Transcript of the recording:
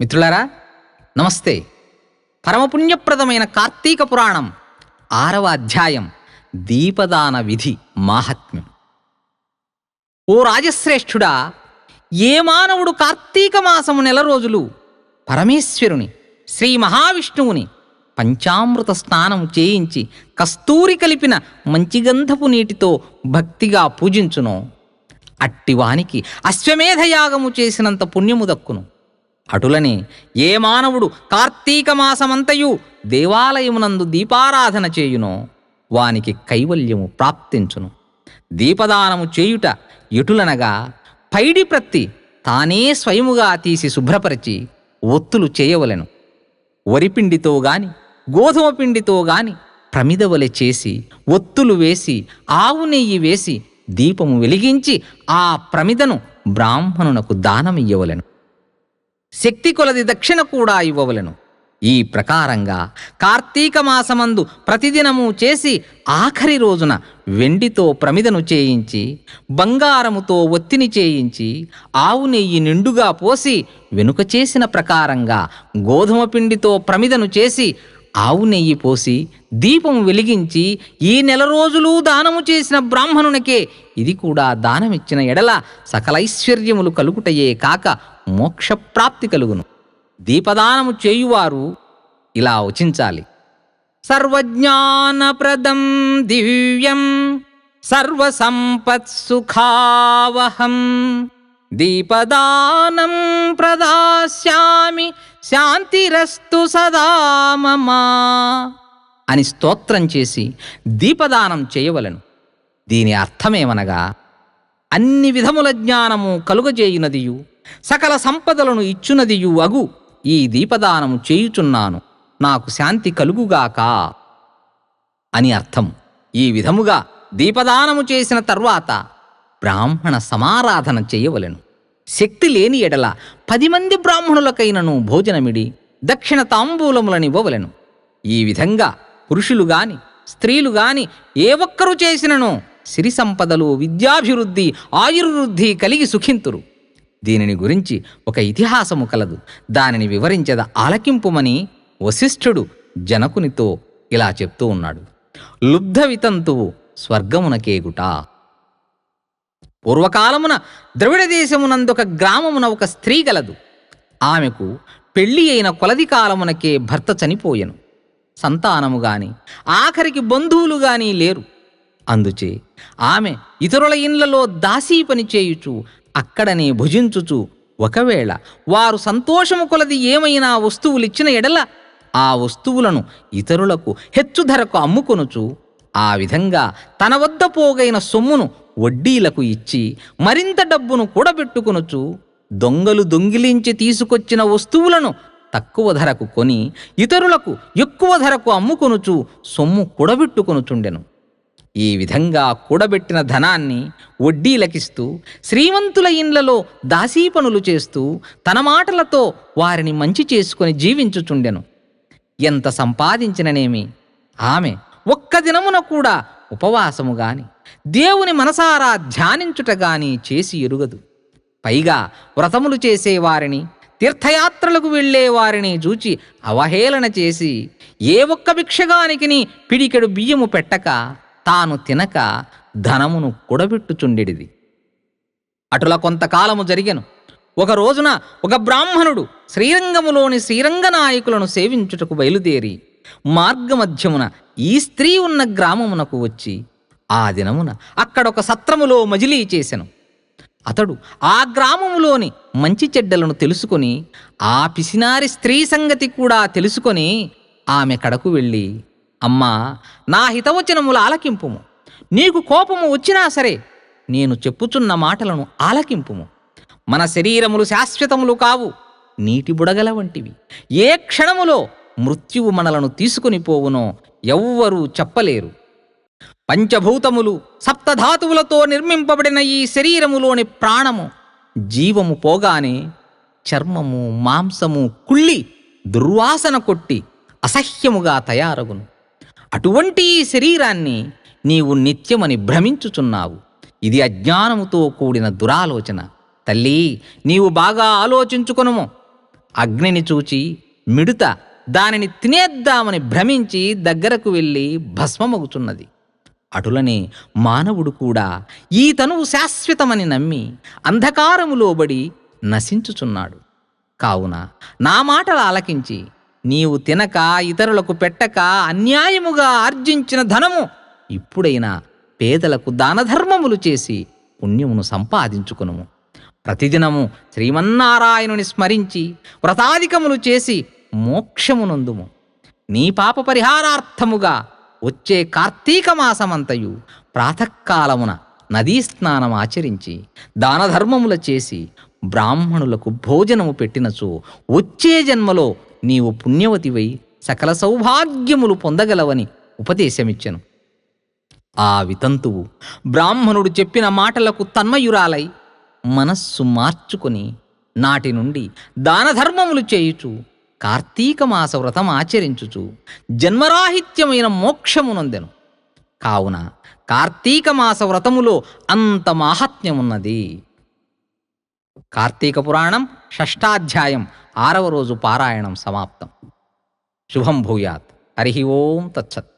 మిత్రులారా నమస్తే. పరమపుణ్యప్రదమైన కార్తీక పురాణం ఆరవ అధ్యాయం దీపదాన విధి మాహాత్మ్యం. ఓ రాజశ్రేష్ఠుడా ఏ మానవుడు కార్తీక మాసము నెల రోజులు పరమేశ్వరుని శ్రీ మహావిష్ణువుని పంచామృత స్నానం చేయించి కస్తూరి కలిపిన మంచిగంధపు నీటితో భక్తిగా పూజించును. అట్టివానికి అశ్వమేధయాగము చేసినంత పుణ్యము దక్కును. అటులని ఏ మానవుడు కార్తీక మాసమంతయు దేవాలయమునందు దీపారాధన చేయునో వానికి కైవల్యము ప్రాప్తించును. దీపదానము చేయుట ఎటులనగా పైడి ప్రత్తి తానే స్వయముగా తీసి శుభ్రపరిచి ఒత్తులు చేయవలెను. వరిపిండితో గాని గోధుమ పిండితో గాని ప్రమిదవలె చేసి ఒత్తులు వేసి ఆవు నెయ్యి వేసి దీపము వెలిగించి ఆ ప్రమిదను బ్రాహ్మణునకు దానమియ్యవలెను. శక్తి కొలది దక్షిణ కూడా ఇవ్వవలెను. ఈ ప్రకారంగా కార్తీక మాసమందు ప్రతిదినము చేసి ఆఖరి రోజున వెండితో ప్రమిదను చేయించి బంగారముతో ఒత్తిని చేయించి ఆవు నెయ్యి నిండుగా పోసి వెనుక చేసిన ప్రకారంగా గోధుమ పిండితో ప్రమిదను చేసి ఆవు నెయ్యి పోసి దీపం వెలిగించి ఈ నెల రోజులు దానము చేసిన బ్రాహ్మణునికే ఇది కూడా దానమిచ్చిన ఎడల సకలైశ్వర్యములు కలుగుటయే కాక మోక్షప్రాప్తి కలుగును. దీపదానము చేయువారు ఇలా వచించాలి. సర్వజ్ఞానప్రదం దివ్యం సర్వసంపత్సుఖావహం. దీపదానం ప్రదాస్యామి శాంతిరస్తు సదా మమా అని స్తోత్రం చేసి దీపదానం చేయవలెను. దీని అర్థమేమనగా అన్ని విధముల జ్ఞానము కలుగజేయునదియు సకల సంపదలను ఇచ్చునదియు అగు ఈ దీపదానము చేయుచున్నాను నాకు శాంతి కలుగుగాక అని అర్థం. ఈ విధముగా దీపదానము చేసిన తర్వాత బ్రాహ్మణ సమారాధన చేయవలెను. శక్తి లేని ఎడల పది మంది బ్రాహ్మణులకైనను భోజనమిడి దక్షిణ తాంబూలములనివ్వవలెను. ఈ విధంగా పురుషులు గాని స్త్రీలు గాని ఏ ఒక్కరు చేసినను సిరి సంపదలు విద్యాభివృద్ధి ఆయుర్వృద్ధి కలిగి సుఖింతురు. దీనిని గురించి ఒక ఇతిహాసము కలదు. దానిని వివరించద ఆలకింపుమని వశిష్ఠుడు జనకునితో ఇలా చెప్తూ ఉన్నాడు. లుబ్ధ వితంతువు స్వర్గమునకేగుట పూర్వకాలమున ద్రవిడ దేశమునందొక గ్రామమున ఒక స్త్రీ గలదు. ఆమెకు పెళ్ళి అయిన కొలది కాలమునకే భర్త చనిపోయెను. సంతానము గాని ఆఖరికి బంధువులు గాని లేరు. అందుచే ఆమె ఇతరుల ఇండ్లలో దాసీ పని చేయుచు అక్కడనే భుజించుచు ఒకవేళ వారు సంతోషము కొలది ఏమైనా వస్తువులిచ్చిన ఎడల ఆ వస్తువులను ఇతరులకు హెచ్చు ధరకు అమ్ముకొనుచు ఆ విధంగా తన వద్ద పోగైన సొమ్మును వడ్డీలకు ఇచ్చి మరింత డబ్బును కూడబెట్టుకొనుచు దొంగలు దొంగిలించి తీసుకొచ్చిన వస్తువులను తక్కువ ధరకు కొని ఇతరులకు ఎక్కువ ధరకు అమ్ముకొనుచు సొమ్ము కూడబెట్టుకొనుచుండెను. ఈ విధంగా కూడబెట్టిన ధనాన్ని వడ్డీలకిస్తూ శ్రీమంతుల ఇండ్లలో దాసీ పనులు చేస్తూ తన మాటలతో వారిని మంచి చేసుకొని జీవించుచుండెను. ఎంత సంపాదించిననేమి? ఆమె ఒక్క దినమున కూడా ఉపవాసము గాని దేవుని మనసారా ధ్యానించుట గాని చేసి ఎరుగదు. పైగా వ్రతములు చేసేవారిని తీర్థయాత్రలకు వెళ్ళే వారిని చూచి అవహేళన చేసి ఏ ఒక్క భిక్షగానికిని పిడికెడు బియ్యము పెట్టక తాను తినక ధనమును కూడబెట్టుచుండెడిది. అటుల కొంతకాలము జరిగెను. ఒక రోజున ఒక బ్రాహ్మణుడు శ్రీరంగములోని శ్రీరంగ నాయకులను సేవించుటకు బయలుదేరి మార్గమధ్యమున ఈ స్త్రీ ఉన్న గ్రామమునకు వచ్చి ఆ దినమున అక్కడొక సత్రములో మజిలీ చేసెను. అతడు ఆ గ్రామములోని మంచి చెడ్డలను తెలుసుకొని ఆ పిసినారి స్త్రీ సంగతి కూడా తెలుసుకొని ఆమె కడకు వెళ్ళి అమ్మా నా హితవచనములు ఆలకింపుము. నీకు కోపము వచ్చినా సరే నేను చెప్పుచున్న మాటలను ఆలకింపుము. మన శరీరములు శాశ్వతములు కావు నీటి బుడగల వంటివి. ఏ క్షణములో మృత్యువు మనలను తీసుకుని పోవునో ఎవ్వరూ చెప్పలేరు. పంచభూతములు సప్తధాతువులతో నిర్మింపబడిన ఈ శరీరములోని ప్రాణము జీవము పోగానే చర్మము మాంసము కుళ్ళి దుర్వాసన కొట్టి అసహ్యముగా తయారగును. అటువంటి ఈ శరీరాన్ని నీవు నిత్యమని భ్రమించుచున్నావు. ఇది అజ్ఞానముతో కూడిన దురాలోచన. తల్లి నీవు బాగా ఆలోచించుకొనుము. అగ్నిని చూచి మిడుత దానిని తినేద్దామని భ్రమించి దగ్గరకు వెళ్ళి భస్మమగుచున్నది. అటులనే మానవుడు కూడా ఈ తనువు శాశ్వతమని నమ్మి అంధకారము లోబడి నశించుచున్నాడు. కావున నా మాటలు ఆలకించి నీవు తినక ఇతరులకు పెట్టక అన్యాయముగా ఆర్జించిన ధనము ఇప్పుడైనా పేదలకు దానధర్మములు చేసి పుణ్యమును సంపాదించుకును ప్రతిదినము శ్రీమన్నారాయణుని స్మరించి వ్రతాధికములు చేసి మోక్షమునందుము. నీ పాప పరిహారార్థముగా వచ్చే కార్తీక మాసమంతయు ప్రాతకాలమున నదీ స్నానం ఆచరించి దానధర్మముల చేసి బ్రాహ్మణులకు భోజనము పెట్టినచో వచ్చే జన్మలో నీవు పుణ్యవతివై సకల సౌభాగ్యములు పొందగలవని ఉపదేశమిచ్చను. ఆ వితంతువు బ్రాహ్మణుడు చెప్పిన మాటలకు తన్మయురాలై మనస్సు మార్చుకొని నాటి నుండి దానధర్మములు చేయుచు కార్తీక మాస వ్రతం ఆచరించుచు జన్మరాహిత్యమైన మోక్షమునందెను. కావున కార్తీక మాస వ్రతములో అంత మాహాత్మ్యమున్నది. కార్తీక పురాణం షష్టాధ్యాయం ఆరవ రోజు పారాయణం సమాప్తం. శుభం భూయాత్. హరి ఓం తచ్చత్